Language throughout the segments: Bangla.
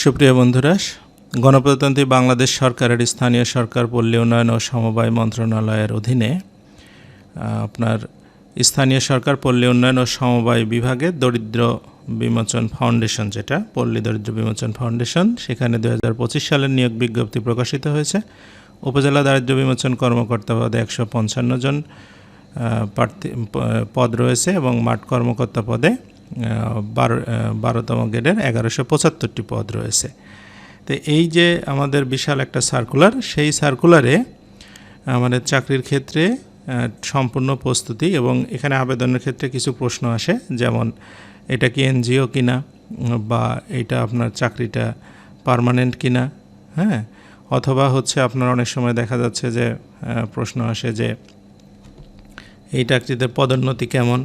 সুপ্রিয় বন্ধুরা, গণপ্রজাতন্ত্রী বাংলাদেশ সরকারের স্থানীয় সরকার পল্লী উন্নয়ন ও সমবায় মন্ত্রণালয়ের অধীনে আপনার স্থানীয় সরকার পল্লী উন্নয়ন ও সমবায় বিভাগে দরিদ্র বিমোচন ফাউন্ডেশন যেটা, পল্লী দরিদ্র বিমোচন ফাউন্ডেশন, সেখানে দু হাজার পঁচিশ সালের নিয়োগ বিজ্ঞপ্তি প্রকাশিত হয়েছে। উপজেলা দারিদ্র বিমোচন কর্মকর্তা পদে একশো পঞ্চান্ন জন প্রার্থী পদ রয়েছে এবং মাঠ কর্মকর্তা পদে বারো বারোতম গ্রেডের এগারোশো পঁচাত্তরটি পদ রয়েছে। তো এই যে আমাদের বিশাল একটা সার্কুলার সেই সার্কুলারে আমাদের চাকরির ক্ষেত্রে সম্পূর্ণ প্রস্তুতি এবং এখানে আবেদনের ক্ষেত্রে কিছু প্রশ্ন আসে, যেমন এটা কি এনজিও কিনা বা এটা আপনার চাকরিটা পার্মানেন্ট কিনা হ্যাঁ? অথবা হচ্ছে আপনার অনেক সময় দেখা যাচ্ছে যে প্রশ্ন আসে যে, এই চাকরিতে পদোন্নতি কেমন?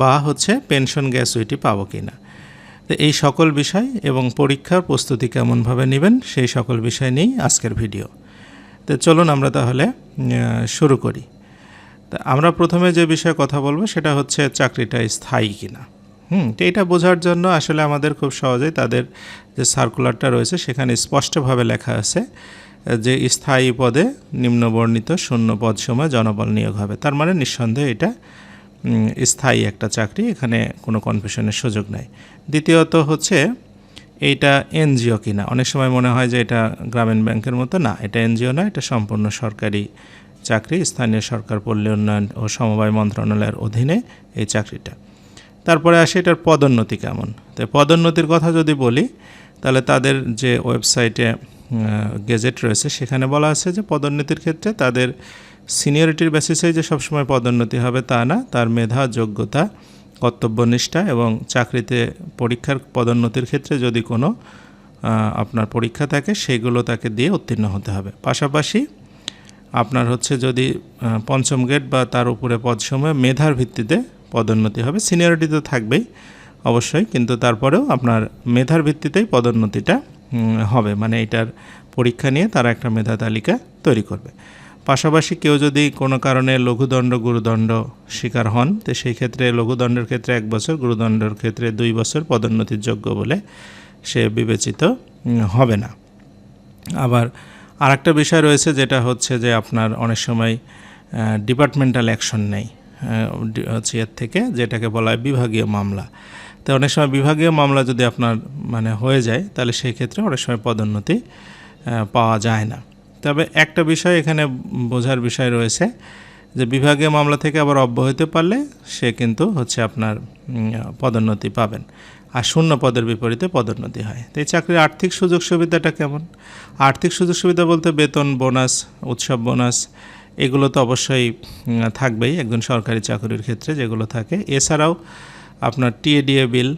বা হচ্ছে পেনশন গ্যাসুইটি পাবো কিনা। তো এই সকল বিষয় এবং পরীক্ষার প্রস্তুতি কেমনভাবে নেবেন সেই সকল বিষয় নিয়েই আজকের ভিডিও। তো চলুন আমরা তাহলে শুরু করি। তা আমরা প্রথমে যে বিষয়ে কথা বলব সেটা হচ্ছে চাকরিটা স্থায়ী কিনা। হুম, তো এটা বোঝার জন্য আসলে আমাদের খুব সহজেই তাদের যে সার্কুলারটা রয়েছে সেখানে স্পষ্টভাবে লেখা আছে, যে স্থায়ী পদে নিম্নবর্ণিত শূন্য পদ সময় জনবল নিয়োগ হবে। তার মানে নিঃসন্দেহে এটা স্থায়ী একটা চাকরি, এখানে কোনো কনফিউশনের সুযোগ নাই। দ্বিতীয়ত হচ্ছে, এইটা এনজিও কিনা? অনেক সময় মনে হয় যে এটা গ্রামীণ ব্যাংকের মতো না, এটা এনজিও না, এটা সম্পূর্ণ সরকারি চাকরি, স্থানীয় সরকার পল্লী উন্নয়ন ও সমবায় মন্ত্রণালয়ের অধীনে এই চাকরিটা। তারপরে আসে এটার পদোন্নতি কেমন? তো পদোন্নতির কথা যদি বলি, তাহলে তাদের যে ওয়েবসাইটে গেজেট রয়েছে, সেখানে বলা আছে যে পদোন্নতির ক্ষেত্রে তাদের সিনিয়রিটির বেসিসে যে সবসময় পদোন্নতি হবে তা না, তার মেধা, যোগ্যতা, কর্তব্যনিষ্ঠা এবং চাকরিতে পরীক্ষার পদোন্নতির ক্ষেত্রে যদি কোনো আপনার পরীক্ষা থাকে, সেগুলো তাকে দিয়ে উত্তীর্ণ হতে হবে। পাশাপাশি আপনার হচ্ছে যদি পঞ্চম গ্রেড বা তার উপরে পদসমূহে মেধার ভিত্তিতে পদোন্নতি হবে সিনিয়রিটি তো থাকবেই অবশ্যই, কিন্তু তারপরেও আপনার মেধার ভিত্তিতেই পদোন্নতিটা হবে। মানে এটার পরীক্ষা নিয়ে তারা একটা মেধা তালিকা তৈরি করবে। পাশাপাশি কেউ যদি কোনো কারণে লঘুদণ্ড, গুরুদণ্ড শিকার হন, তো সেই ক্ষেত্রে লঘুদণ্ডের ক্ষেত্রে এক বছর, গুরুদণ্ডের ক্ষেত্রে দুই বছর পদোন্নতির যোগ্য বলে সে বিবেচিত হবে না। আবার আরেকটা বিষয় রয়েছে যেটা হচ্ছে যে আপনার অনেক সময় ডিপার্টমেন্টাল অ্যাকশন নেই হচ্ছে এর থেকে, যেটাকে বলা হয় বিভাগীয় মামলা। তো অনেক সময় বিভাগীয় মামলা যদি আপনার মানে হয়ে যায়, তাহলে সেই ক্ষেত্রে অনেক সময় পদোন্নতি পাওয়া যায় না। তবে একটা বিষয় এখানে বোঝার বিষয় রয়েছে, যে বিভাগীয় মামলা থেকে আবার অব্যাহতি পারলে সে কিন্তু হচ্ছে আপনার পদোন্নতি পাবেন। আর শূন্য পদের বিপরীতে পদোন্নতি হয়। তো এই চাকরির আর্থিক সুযোগ সুবিধাটা কেমন? আর্থিক সুযোগ সুবিধা বলতে বেতন, বোনাস, উৎসব বোনাস, এগুলো তো অবশ্যই থাকবেই একজন সরকারি চাকরির ক্ষেত্রে যেগুলো থাকে। এছাড়াও আপনার টিএডিএ বিল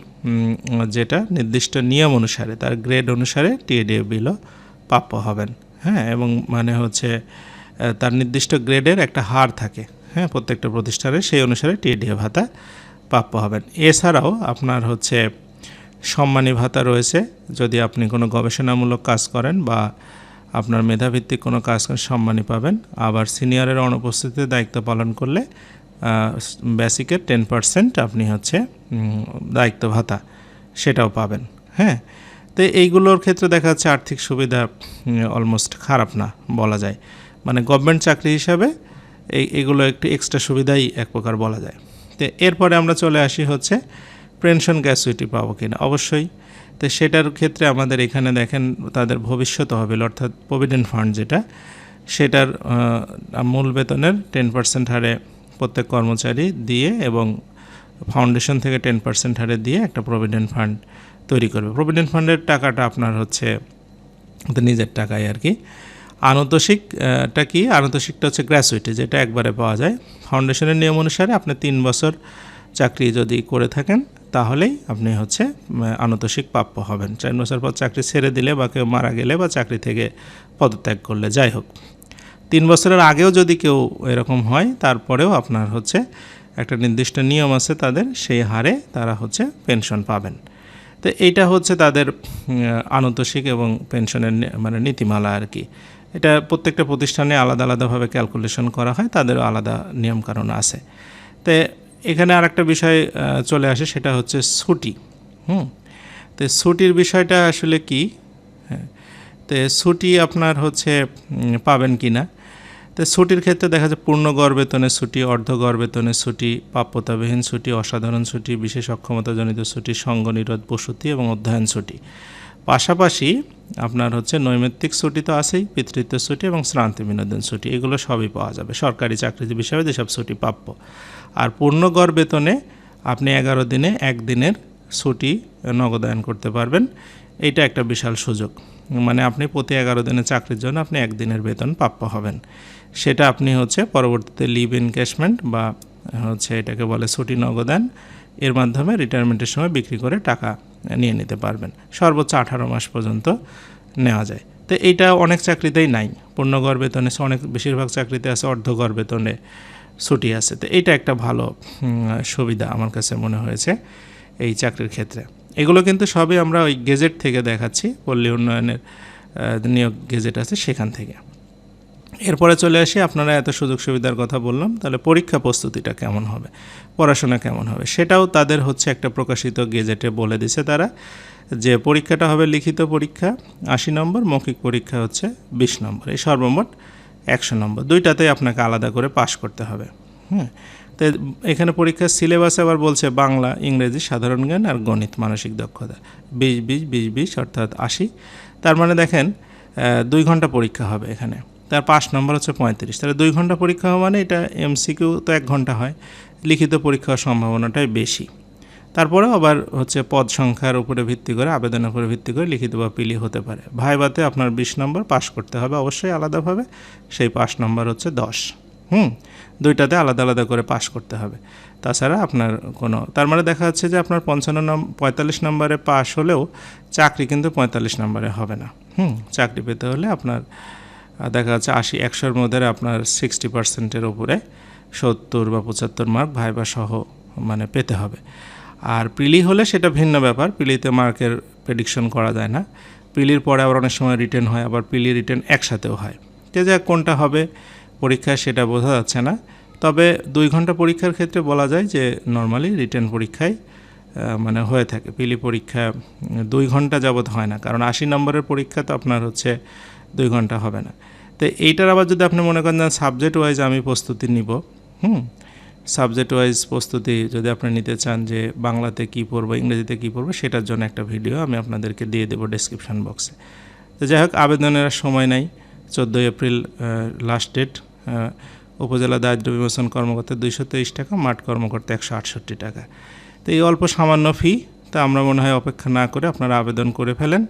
যেটা নির্দিষ্ট নিয়ম অনুসারে, তার গ্রেড অনুসারে টিএডিএ বিলও প্রাপ্য হবেন। হ্যাঁ এবং মানে হচ্ছে তার নির্দিষ্ট গ্রেডের একটা হার থাকে হ্যাঁ প্রত্যেকটা প্রতিষ্ঠানে, সেই অনুসারে টিএডিএ ভাতা প্রাপ্য হবেন। এছাড়াও আপনার হচ্ছে সম্মানী ভাতা রয়েছে, যদি আপনি কোনো গবেষণামূলক কাজ করেন বা আপনার মেধাভিত্তিক কোনো কাজ করেন, সম্মানী পাবেন। আবার সিনিয়রের অনুপস্থিতিতে দায়িত্ব পালন করলে বেসিকের টেন পার্সেন্ট আপনি হচ্ছে দায়িত্ব ভাতা সেটাও পাবেন হ্যাঁ। তো এইগুলোর ক্ষেত্রে দেখা যাচ্ছে আর্থিক সুবিধা অলমোস্ট খারাপ না, বলা যায়। মানে গভর্নমেন্ট চাকরি হিসাবে এই, এগুলো একটু এক্সট্রা সুবিধাই এক প্রকার বলা যায়। তো এরপরে আমরা চলে আসি হচ্ছে পেনশন গ্যাসুইটি পাবো কিনা। অবশ্যই, তো সেটার ক্ষেত্রে আমাদের এখানে দেখেন তাদের ভবিষ্যৎ তহবিল, অর্থাৎ প্রভিডেন্ট ফান্ড যেটা, সেটার মূল বেতনের টেন পার্সেন্ট হারে প্রত্যেক কর্মচারী দিয়ে এবং ফাউন্ডেশন থেকে টেন পার্সেন্ট হারে দিয়ে একটা প্রভিডেন্ট ফান্ড তৈরি করবে। প্রভিডেন্ট ফান্ডের টাকাটা আপনার হচ্ছে নিজের টাকায় আর কি। আনতোষিকটা কি? আনতোষিকটা হচ্ছে গ্র্যাচুইটি যেটা একবারে পাওয়া যায়। ফাউন্ডেশনের নিয়ম অনুসারে আপনি তিন বছর চাকরি যদি করে থাকেন, তাহলেই আপনি হচ্ছে আনতোষিক প্রাপ্য হবেন। চার বছর পর চাকরি ছেড়ে দিলে বা কেউ মারা গেলে বা চাকরি থেকে পদত্যাগ করলে, যাই হোক। তিন বছরের আগেও যদি কেউ এরকম হয়, তারপরেও আপনার হচ্ছে একটা নির্দিষ্ট নিয়ম আছে তাদের, সেই হারে তারা হচ্ছে পেনশন পাবেন। তো এইটা হচ্ছে তাদের আনতোষিক এবং পেনশনের মানে নীতিমালা আর কি। এটা প্রত্যেকটা প্রতিষ্ঠানে আলাদা আলাদাভাবে ক্যালকুলেশন করা হয়, তাদেরও আলাদা নিয়মকানুন আছে। তো এখানে আর একটা বিষয় চলে আসে, সেটা হচ্ছে ছুটি। হুম? তো ছুটির বিষয়টা আসলে কি? হ্যাঁ। তো ছুটি আপনার হচ্ছে পাবেন কি না তো ছুটির ক্ষেত্রে দেখা যায় পূর্ণ গর্বেতনের ছুটি, অর্ধ গড় বেতনের ছুটি, প্রাপ্যতাবিহীন ছুটি, অসাধারণ ছুটি, বিশেষ অক্ষমতাজনিত ছুটি সঙ্গ নিরোধ প্রসূতি এবং অধ্যয়ন ছুটি। পাশাপাশি আপনার হচ্ছে নৈমিত্তিক ছুটি তো আছেই, পিতৃত্ব ছুটি এবং শ্রান্তি বিনোদন ছুটি, এগুলো সবই পাওয়া যাবে। সরকারি চাকরিজীবী হিসাবে যেসব ছুটি প্রাপ্য। আর পূর্ণ গর্বেতনে আপনি এগারো দিনে একদিনের ছুটি নগদায়ন করতে পারবেন। এটা একটা বিশাল সুযোগ। মানে আপনি প্রতি এগারো দিনের চাকরির জন্য আপনি একদিনের বেতন প্রাপ্য হবেন। সেটা আপনি হচ্ছে পরবর্তীতে লিভ এনক্যাশমেন্ট বা হচ্ছে এটাকে বলে ছুটি নগদান এর মাধ্যমে রিটায়ারমেন্টের সময় বিক্রি করে টাকা নিয়ে নিতে পারবেন। সর্বোচ্চ আঠারো মাস পর্যন্ত নেওয়া যায়। তো এইটা অনেক চাকরিতেই নাই। পূর্ণগড় বেতনে অনেক, বেশিরভাগ চাকরিতে আছে, অর্ধগড় বেতনে ছুটি আছে। তো এইটা একটা ভালো সুবিধা আমার কাছে মনে হয়েছে এই চাকরির ক্ষেত্রে। এগুলো কিন্তু সবই আমরা ওই গেজেট থেকে দেখাচ্ছি, পল্লী উন্নয়নের নিয়োগ গেজেট আছে সেখান থেকে। এরপরে চলে আসি, আপনারা এত সুযোগ সুবিধার কথা বললাম, তাহলে পরীক্ষা প্রস্তুতিটা কেমন হবে, পড়াশোনা কেমন হবে, সেটাও তাদের হচ্ছে একটা প্রকাশিত গেজেটে বলে দিছে তারা, যে পরীক্ষাটা হবে লিখিত পরীক্ষা, আশি নম্বর, মৌখিক পরীক্ষা হচ্ছে বিশ নম্বর, এই সর্বমোট একশো নম্বর, দুইটাতেই আপনাকে আলাদা করে পাশ করতে হবে হ্যাঁ তো এখানে পরীক্ষার সিলেবাস আবার বলছে বাংলা, ইংরেজি, সাধারণ জ্ঞান আর গণিত, মানসিক দক্ষতা। বিশ বিশ বিশ বিশ অর্থাৎ আশি। তার মানে দেখেন দুই ঘণ্টা পরীক্ষা হবে এখানে। তার পাঁচ নম্বর হচ্ছে পঁয়ত্রিশ। তাহলে দুই ঘণ্টা পরীক্ষা হওয়া মানে এটা এমসিকিউ তো এক ঘণ্টা হয়। লিখিত পরীক্ষার সম্ভাবনাটাই বেশি। তারপরে আবার হচ্ছে পদ সংখ্যার উপরে ভিত্তি করে, আবেদনের উপরে ভিত্তি করে লিখিত বা পিলি হতে পারে। ভাইবাতে আপনার বিশ নম্বর পাশ করতে হবে অবশ্যই আলাদাভাবে। সেই পাস নম্বর হচ্ছে দশ। হুম, দুইটাতে আলাদা আলাদা করে পাস করতে হবে। তাছাড়া আপনার কোনো, তার মানে দেখা যাচ্ছে যে আপনার পঞ্চান্ন নম্বর পঁয়তাল্লিশ নম্বরে পাস হলেও চাকরি কিন্তু পঁয়তাল্লিশ নম্বরে হবে না। হুম, চাকরি পেতে হলে আপনার দেখা যাচ্ছে আশি, একশোর মধ্যে আপনার সিক্সটি পার্সেন্টের উপরে সত্তর বা পঁচাত্তর মার্ক ভাইবা সহ মানে পেতে হবে। আর প্রিলি হলে সেটা ভিন্ন ব্যাপার প্রিলিতে মার্কের প্রেডিকশন করা যায় না। প্রিলির পরে আবার অনেক সময় রিটার্ন হয়, আবার প্রিলি রিটার্ন একসাথেও হয়। যে যা কোনটা হবে পরীক্ষায় সেটা বোঝা যাচ্ছে না। তবে দুই ঘণ্টা পরীক্ষার ক্ষেত্রে বলা যায় যে নর্মালি রিটার্ন পরীক্ষায় মানে হয়ে থাকে। পিলি পরীক্ষা দুই ঘণ্টা যাবৎ হয় না। কারণ আশি নম্বরের পরীক্ষা তো আপনার হচ্ছে দুই ঘণ্টা হবে না। তো এইটার আবার যদি আপনি মনে করেন সাবজেক্ট ওয়াইজ আমি প্রস্তুতি নিব, হুম? সাবজেক্ট ওয়াইজ প্রস্তুতি যদি আপনি নিতে চান যে, বাংলাতে কী পড়ব, ইংরেজিতে কী পড়ব, সেটার জন্য একটা ভিডিও আমি আপনাদেরকে দিয়ে দেবো ডেসক্রিপশন বক্সে তো যাই হোক, আবেদনের সময় নাই। চোদ্দোই এপ্রিল লাস্ট ডেট উপজেলা দারিদ্র বিমোচন কর্মকর্তা দুইশো তেইশ টাকা, মাঠ কর্মকর্তা একশো আটষট্টি টাকা। তো এই অল্প সামান্য ফি তা আমরা মনে হয় অপেক্ষা না করে আপনারা আবেদন করে ফেলেন।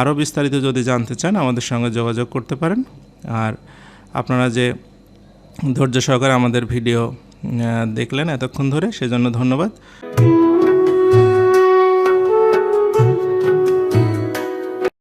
আরও বিস্তারিত যদি জানতে চান, আমাদের সঙ্গে যোগাযোগ করতে পারেন। আর আপনারা যে ধৈর্য সহকারে আমাদের ভিডিও দেখলেন এতক্ষণ ধরে, সেজন্য ধন্যবাদ।